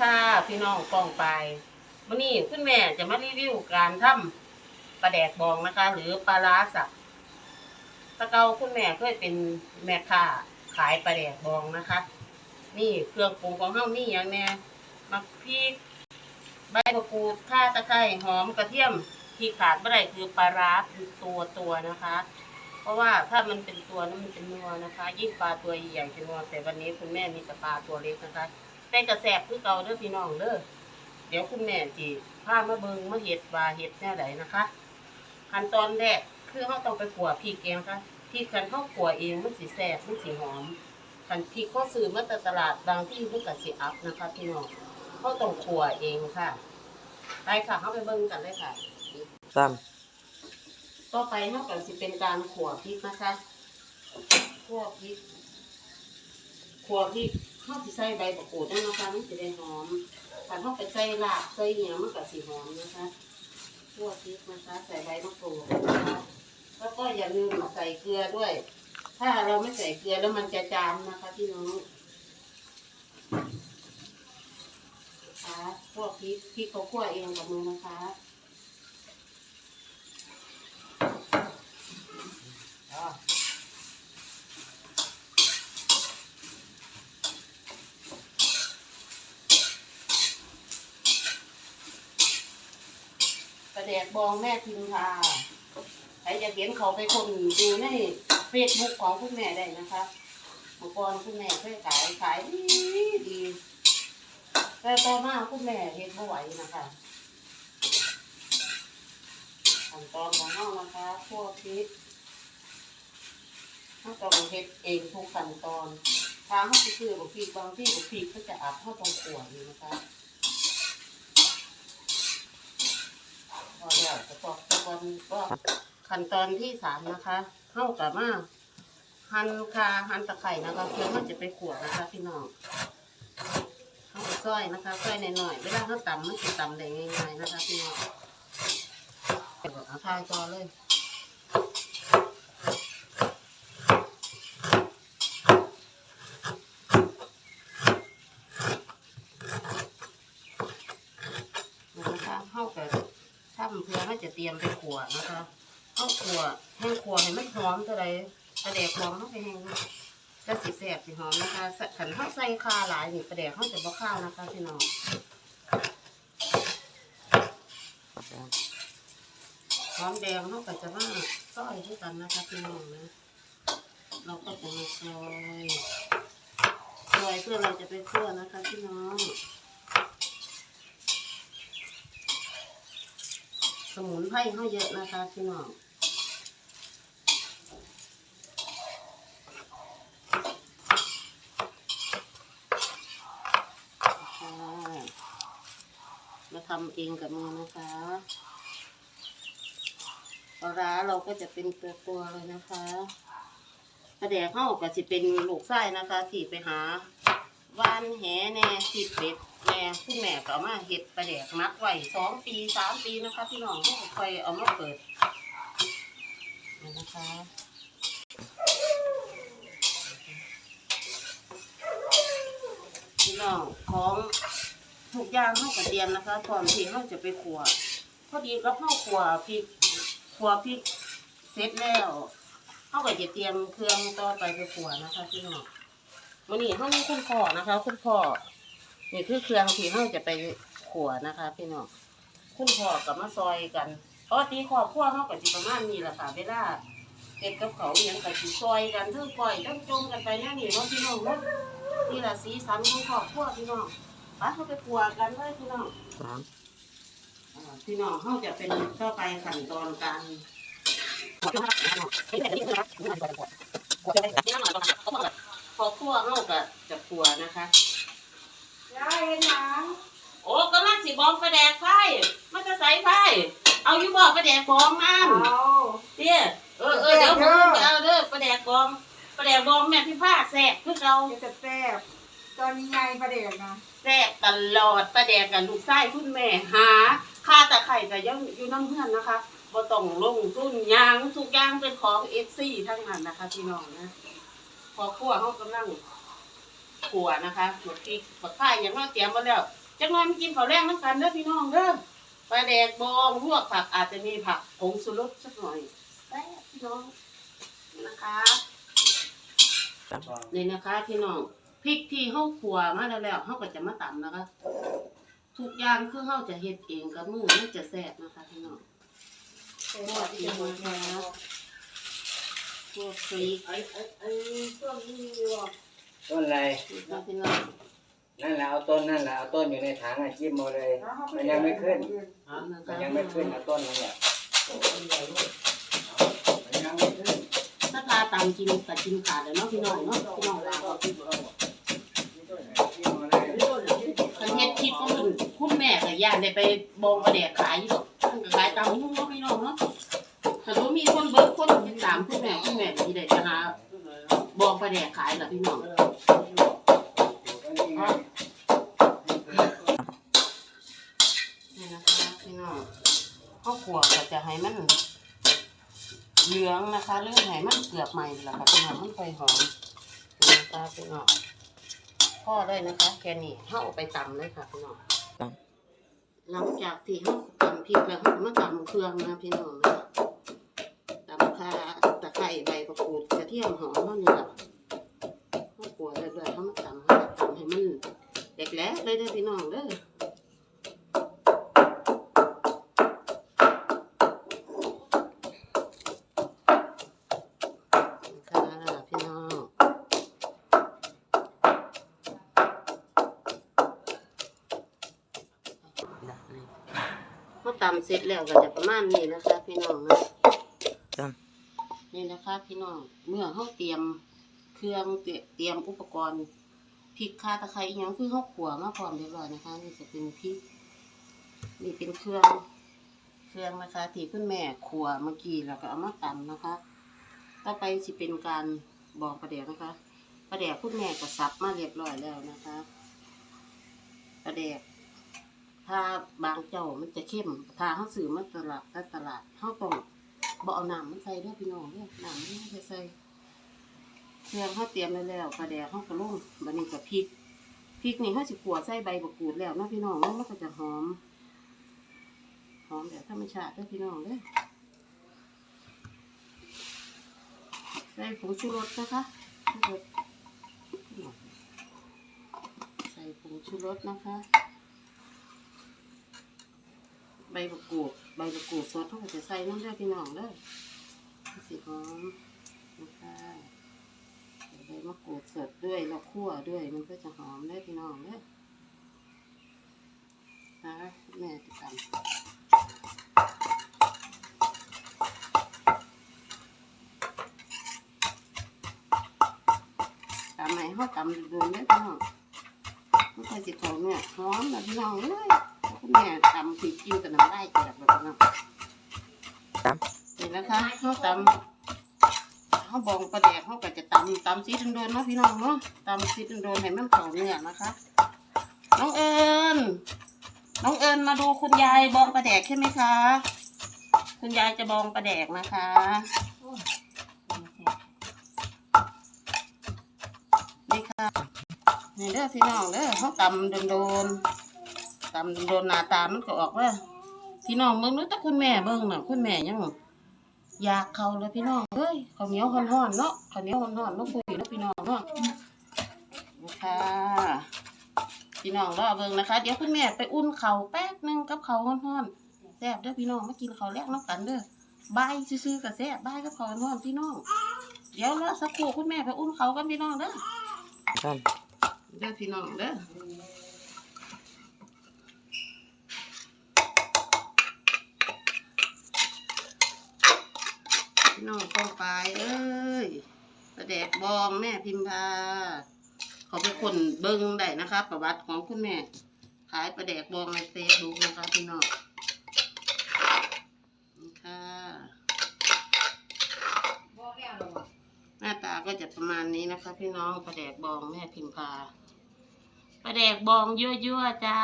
ค่ะพี่น้องกองไปวันนี้คุณแม่จะมารีวิวการทำปลาแดกบองนะคะ หรือปลาร้าสับตะเกาคุณแม่เคยเป็นแม่ค้าขายปลาแดกบองนะคะ นี่เครื่องปรุงของเฮานี่อย่างแน่มักพริกใบมะกรูดข่าตะไคร้หอมกระเทียมที่ขาดไม่ได้คือปลาร้าเป็นตัวตัวนะคะ เพราะว่าถ้ามันเป็นตัวนั้นมันเป็นนัวนะคะ ยิ่งปลาตัวใหญ่จะนัวแต่วันนี้คุณแม่มีแต่ปลาตัวเล็กนะคะ แต่กระแสบคือเก่าเด้อพี่น้องเด้อเดี๋ยวคุณแม่สิพามาเบิงมาเห็ดว่าเห็ดแนวไหนนะคะ ขั้นตอนแรกคือเขาต้องไปขัวพริกเองค่ะพริกกันเขาขัวเองมันสีแสบมันสีหอมคันพริกเขาซื้อมาจากตลาดบางที่มันก็สิอัพนะคะพี่น้องเขาต้องขัวเองค่ะไปค่ะเข้าไปเบิ่งกันเลยค่ะซ้ต่อไปเขาก็สิเป็นการขัวพริกนะคะขัวพริกขัวพริกเข้าวสิใส่ใบมะกูดนะคะมันจะได้หอมถ้าเขาไปใส่ลาบใส่เหี่ยมันก็สิหอมนะคะขัวพริกนะคะ ใส่ใบมะกรูดนะคะแล้วก็อย่าลืมใส่เกลือด้วย ถ้าเราไม่ใส่เกลือแล้วมันจะจามนะคะพี่น้องนะคะขัวพริกพริกเขาขัวเองกับมือนะคะ ประแดกบองแม่พิมพาใครจะเห็นเขาไปคนดูในเฟซบุ๊กของคุณแม่ได้นะคะเมื่อก่อนคุณแม่เคยขายขายดีดีแต่ต่อมาคุณแม่เฮ็ดไม่ไหวนะคะขั้นตอนของเรานะคะพวกพริกเราต้องเฮ็ดเองทุกขั้นตอนถ้าเขาไปซื้อบุกพริกบางที่บุกพริกเขาจะอับเขาต้องขวดอยู่นะคะ อแล้วจะบอกตะวันก็ขั้นตอนที่สามนะคะเข้ากับมาหั่นคาหั่นตะไคร่นะคะเพื่อมันจะไปขวดนะคะพี่น้องเข้าไปซอยนะคะซอยหน่อยๆเวลาเขาตำมันจะตำได้ง่ายๆนะคะพี่น้องเอาทายก่อเลยนะคะเข้ากับถ้ำ เพื่จะเตรียมไปขวดนะคะเข้าขวดแห้งขวดให้มันหอมเท่าไรกระเดกหอมเข้าไปแห้งจะสิแสบสิหอมนะคะขันข้าวใส่คาหลายนี่กระเดกข้าจะบ่ข้าวนะคะพี่น้องหอมแดงเขาก็จะมาซอยด้วยกันนะคะพี่น้องนะเราก็จะมาซอยซอยเพื่อเราจะไปคั่วนะคะพี่น้อง มุนไพรเขาเยอะนะคะพี่น้องมาทำเองกับมือนะคะปลาร้าเราก็จะเป็นตัวตัวๆเลยนะคะกระแดกเข้าก็จะเป็นลูกไส้นะคะที่ไปหา วานแหแน่สิบเบ็ดแน่คุณแม่ก็เอามาเห็ดปลาแดกมักไว้สองปีสามปีนะคะ พี่น้องเขาก็ค่อยเอามาเปิดนี่นะคะพี่น้องของทุกอย่างเข้ากระเตรียมนะคะก่อนที่เราจะไปขัวพอดีก็เข้าขัวพริกครัวพริกเสร็จแล้วเขาก็จะเตรียมเครื่องต่อไปไปขัวนะคะพี่น้อง วันนี้เขามีคุณพ่อนะคะ คุณพ่อนี่คือเครื่องที่เขาจะไปขัวนะคะ พี่น้องคุณพ่อกับมาซอยกันปกติครอบครัวเขาก็จะประมาณนี้แหละค่ะเวลาเก็บกับเขาอหย่างกับสิซอยกันทั้งปล่อยทั้งจมกันไปเนี่ยนี่เนาะพี่น้องเนาะนี่แหละสีสันของครอบครัวพี่น้องไปเขาไปขัวกันเลยพี่น้องซ้อ่าพี่น้องเขาจะเป็นต่อไปขั้นตอนการพอคั่วเขาก็จะ คั่วนะคะ ยายเห็นหยังโอ้กำลังสิบองประแดกไฟมันจะใส่ไฟเอาอยู่บ่ประแดกบองนั่นเอาเตี้ยเออเออเดี๋ยวผมจะเอาเด้อประแดกบองประแดกบองแม่พี่ผ้าแซ่บคือเราเดี๋ยวจะแซ่บตอนนี้ไงประเด็นนะแซ่บตลอดประแดกกับลูกไส้คุณแม่หาค่าตะไคร่ก็ยังอยู่น้ำเพื่อนนะคะบ่ต้องลงทุนยางทุกอย่างเป็นของเอฟซีทั้งนั้นนะคะพี่น้องนะ พอคั่วเขากำลังขัวนะคะหมดพริกบักข่ายอย่างเราเตรียมมาแล้วจักหน่อยมากินข้าวแรงน้ำกันเด้อพี่น้องเด้อปลาแดกบองลวกผักอาจจะมีผักผงสุรสสักหน่อยแป๊บพี่น้องนี่นะคะนี่นะคะพี่น้องพริกที่เฮาขัวมาแล้วแล้วเฮาก็จะมาตำนะคะทุกอย่างคือเฮาจะเฮ็ดเองกับมือมันจะแซ่บนะคะพี่น้องเออที่จะหมดแล้ว พวกพริกไอ้ไอ้ไอ้ต้นนี้ว่าต้นอะไรนะคะพี่น้องนั่นแหละเอาต้นนั่นแหละเอาต้นอยู่ในถังอะจิ้มเอาเลย มันยังไม่ขึ้นมันยังไม่ขึ้นเอาต้นนั่นแหละมันยังไม่ขึ้นถ้าพาตำกินกับกินขาดเลยเนาะพี่น้องเนาะพี่น้องลาวจิ้มเอาเลยคันเฮ็ดคลิปของคุณคุณแม่ก็ย่านได้ไปบองประแดกขายอยู่ดอกเพิ่นก็ขายตามหุ้งเนาะพี่น้องเนาะถ้าบ่มีคนเบ น้องนี่นะคะพี่น้องข้าวขัวก็จะให้มันเหลืองนะคะเรื่องให้มันเกือบใหม่แหละค่ะพี่น้องมันค่อยหอมนี่นะคะพี่น้องพ่อเลยนะคะแค่นี้เข้าไปตำเลยค่ะพี่น้องหลังจากที่เขาตำพริกแล้วเขามาตำเครื่องนะพี่น้องนะตำข่าตะไคร้ใบมะกรูดกระเทียมหอมเท่านี้แหละข้าวขัวเลยด้วยเขามาตำเขาก็ตำให้มันเด็กแล้วเลยเด้อพี่น้องเด้อ ค่ะพี่น้อง เขาตำเสร็จแล้วก็จะประมาณนี้นะคะ พี่น้องนะจ้ะนี่นะคะพี่น้อง เมื่อเขาเตรียมเครื่องเตรียเตรียมอุปกรณ์พริกข่าตะไคร้อหยังคือเขาขัวมาพร้อมเรียบร้อยนะคะ นี่จะเป็นพริกนี่เป็นเครื่องเครื่องนะคะที่คุณแม่ขัวเมื่อกี้แล้วก็เอามาตำนะคะ ต่อไปสิเป็นการบอกประเดี๋ยวนะคะ ประเดี๋ยวคุณแม่ก็สับมาเรียบร้อยแล้วนะคะ ประเดี๋ยว ถ้าบางเจ้ามันจะเข้มถ้าเขาซื้อมาตลาดถ้าตลาดเขาต้องบเอาน้ำมันใส่ด้วยพี่น้องเด้วยน้ำมันไม่ใส่เครื่องเขาเตรียมไว้แล้วประเดี๋ยวเขาก็ลงบันนี้กับพริกพริกนี่เขาสิขัวใส่ใบมะกรูดแล้วนาะพี่น้องมันก็จะหอมหอมแบบธรรมชาติด้วยพี่น้องเด้อใส่ผงชูรสนะคะใส่ผงชูรสนะคะ ใบมะกรูดใบมะกรูดสดเขาก็จะใส่น้ำเด้อพี่น้องเด้อสีหอมนะคะใบมะกรูดสดด้วยแล้วคั่วด้วยมันก็จะหอมเด้อพี่น้องเด้อนะแม่จะทำตำไหนเขาตำโดนเนี่ยพี่น้องไม่ค่อยสิเขาเนี่ยหอมแบบพี่น้องเลย คุณแม่ตำผิดจิ้วกับน้ำลายแตกแบบพี่น้องนี่นะคะเขาตำเขาบองประแดกเขาก็จะตำตำซีโดนๆเนาะพี่น้องเนาะตำซีโดนๆให้มันเข้าเนื้อนะคะ น้องเอิญน้องเอิญมาดูคุณยายบองประแดกใช่ไหมคะ คุณยายจะบองประแดกนะคะนี่ค่ะนี่เด้อพี่น้องเด้อเขาตำโดนๆ ตำโดนๆหน้าตามันก็ออกว่าพี่น้องเบิ่งเนู้แต่คุณแม่เบิ่งน่ะคุณแม่ยังอยากเขาเลยพี่น้องเอ้ยข้าวเหนียวร้อนๆเนาะข้าวเหนียวร้อนๆเนาะคุยเนาะพี่น้องเนาะนะคะพี่น้องรอเบิ่งนะคะ เดี๋ยวคุณแม่ไปอุ่นเขาวแป๊บหนึงกับเขาวร้อนๆแซ่บเด้อพี่น้องมากินข้าวแรกน้ำกันเด้อบายซื่อๆกับแซ่บบายกับข้าวร้อนๆพี่น้องเดี๋ยวรอสักครู่คุณแม่ไปอุ่นเขาวกันพี่น้องเด้อจ้ะเด้อพี่น้องเด้อ พี่น้องกองปลายเอ้ยประแดกบองแม่พิมพาเขาเป็นคนเบิ้งได้นะคะประวัติของคุณแม่ ขายประแดกบองในเฟซบุ๊กนะคะพี่น้องนี่ค่ะหรอวะหน้าตาก็จะประมาณนี้นะคะ พี่น้องประแดกบองแม่พิมพาประแดกบองยั่วๆจ้า